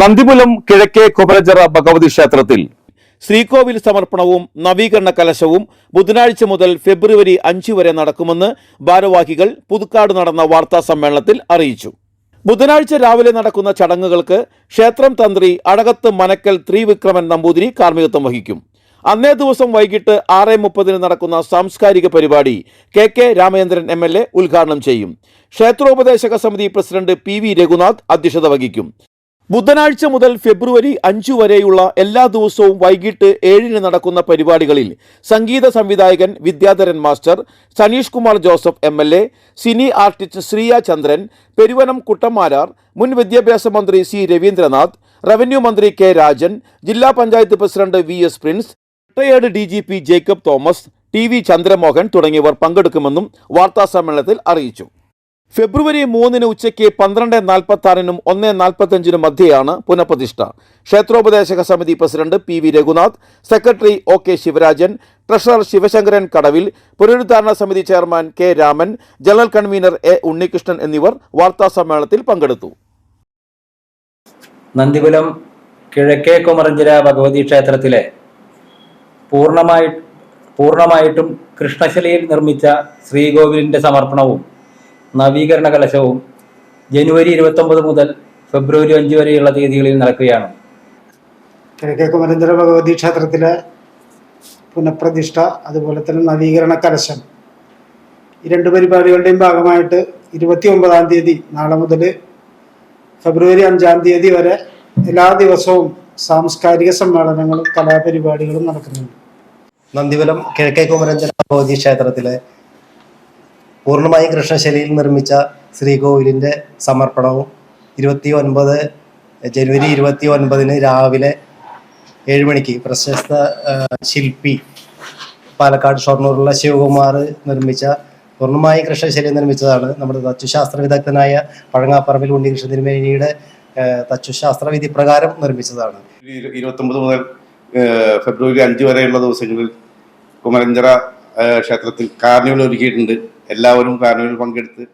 നന്ദിമുലം കിഴക്കേ കുമരജറ ഭഗവതി ക്ഷേത്രത്തിൽ. ശ്രീകോവിൽ സമർപ്പണവും നവീകരണ കലശവും ബുധനാഴ്ച മുതൽ ഫെബ്രുവരി അഞ്ച് വരെ നടക്കുമെന്ന് ഭാരവാഹികൾ പുതുക്കാട് നടന്ന വാർത്താ സമ്മേളനത്തിൽ അറിയിച്ചു. ബുധനാഴ്ച രാവിലെ നടക്കുന്ന ചടങ്ങുകൾക്ക് ക്ഷേത്രം തന്ത്രി അടകത്ത് മനക്കൽ ത്രിവിക്രമൻ നമ്പൂതിരി കാർമ്മികത്വം വഹിക്കും. അന്നേ ദിവസം വൈകിട്ട് ആറ് മുപ്പതിന് നടക്കുന്ന സാംസ്കാരിക പരിപാടി K K Ramachandran M L A ഉദ്ഘാടനം ചെയ്യും. ക്ഷേത്രോപദേശക സമിതി പ്രസിഡന്റ് പി വി രഘുനാഥ് അധ്യക്ഷത വഹിക്കും. ബുധനാഴ്ച മുതൽ ഫെബ്രുവരി അഞ്ചു വരെയുള്ള എല്ലാ ദിവസവും വൈകിട്ട് ഏഴിന് നടക്കുന്ന പരിപാടികളിൽ സംഗീത സംവിധായകൻ Vidyadharan master Saneesh Kumar Joseph M L A cine artist Sreeya Chandran Peruvanam Kuttamarar മുൻ വിദ്യാഭ്യാസ മന്ത്രി സി രവീന്ദ്രനാഥ് റവന്യൂ മന്ത്രി കെ രാജൻ ജില്ലാ panchayat president V S Prince retired D G P Jacob Thomas T V Chandramohan തുടങ്ങിയവർ പങ്കെടുക്കുമെന്നും വാർത്താസമ്മേളനത്തിൽ അറിയിച്ചു. ഫെബ്രുവരി മൂന്നിന് ഉച്ചയ്ക്ക് പന്ത്രണ്ട് നാൽപ്പത്തി ആറിനും ഒന്ന് നാൽപ്പത്തഞ്ചിനും മധ്യയാണ് പുനഃപ്രതിഷ്ഠ. ക്ഷേത്രോപദേശക സമിതി president P V Raghunath secretary O K Sivarajan treasurer Sivasankaran കടവിൽ പുനരുദ്ധാരണ സമിതി chairman K Raman general convener A Unnikrishnan എന്നിവർ വാർത്താ സമ്മേളനത്തിൽ പങ്കെടുത്തു. നന്ദികുലം കിഴക്കേ കുമറഞ്ചിര ഭഗവതി ക്ഷേത്രത്തിലെ പൂർണമായി പൂർണമായിട്ടും കൃഷ്ണശിലയിൽ നിർമ്മിച്ച ശ്രീകോവിലിന്റെ സമർപ്പണവും നവീകരണ കലശവും ജനുവരി ഇരുപത്തൊമ്പത് മുതൽ ഫെബ്രുവരി അഞ്ച് വരെയുള്ള തീയതികളിൽ നടക്കുകയാണ്. കിഴക്കേ കുമരേന്ദ്ര ഭഗവതി ക്ഷേത്രത്തിലെ പുനഃപ്രതിഷ്ഠ അതുപോലെ തന്നെ നവീകരണ കലശം ഈ രണ്ട് പരിപാടികളുടെയും ഭാഗമായിട്ട് ഇരുപത്തി ഒമ്പതാം തീയതി നാളെ മുതൽ ഫെബ്രുവരി അഞ്ചാം തീയതി വരെ എല്ലാ ദിവസവും സാംസ്കാരിക സമ്മേളനങ്ങളും കലാപരിപാടികളും നടക്കുന്നുണ്ട്. നന്ദിവലം കിഴക്കേ കുമരഞ്ചന ഭഗവതി ക്ഷേത്രത്തിലെ പൂർണമായും കൃഷ്ണശൈലിയിൽ നിർമ്മിച്ച ശ്രീകോവിലിന്റെ സമർപ്പണവും ഇരുപത്തി ഒൻപത് ജനുവരി ഇരുപത്തി ഒൻപതിന് രാവിലെ ഏഴ് മണിക്ക് പ്രശസ്ത ശില്പി പാലക്കാട് ഷൊർണൂറിലെ ശിവകുമാർ നിർമ്മിച്ച പൂർണമായും കൃഷ്ണശൈലി നിർമ്മിച്ചതാണ് നമ്മുടെ തച്ചുശാസ്ത്ര വിദഗ്ധനായ പഴങ്ങാപ്പറമ്പിൽ ഉണ്ണികൃഷ്ണ തിരുമേനിയുടെ തച്ചുശാസ്ത്ര വിധി പ്രകാരം നിർമ്മിച്ചതാണ്. ഇരുപത്തി ഇരുപത്തൊമ്പത് മുതൽ ഫെബ്രുവരി അഞ്ച് വരെയുള്ള ദിവസങ്ങളിൽ കുമരഞ്ചിറ ക്ഷേത്രത്തിൽ കാർണിവൽ ഒരുക്കിയിട്ടുണ്ട്. എല്ലാവരും കാർണിവൽ പങ്കെടുത്ത്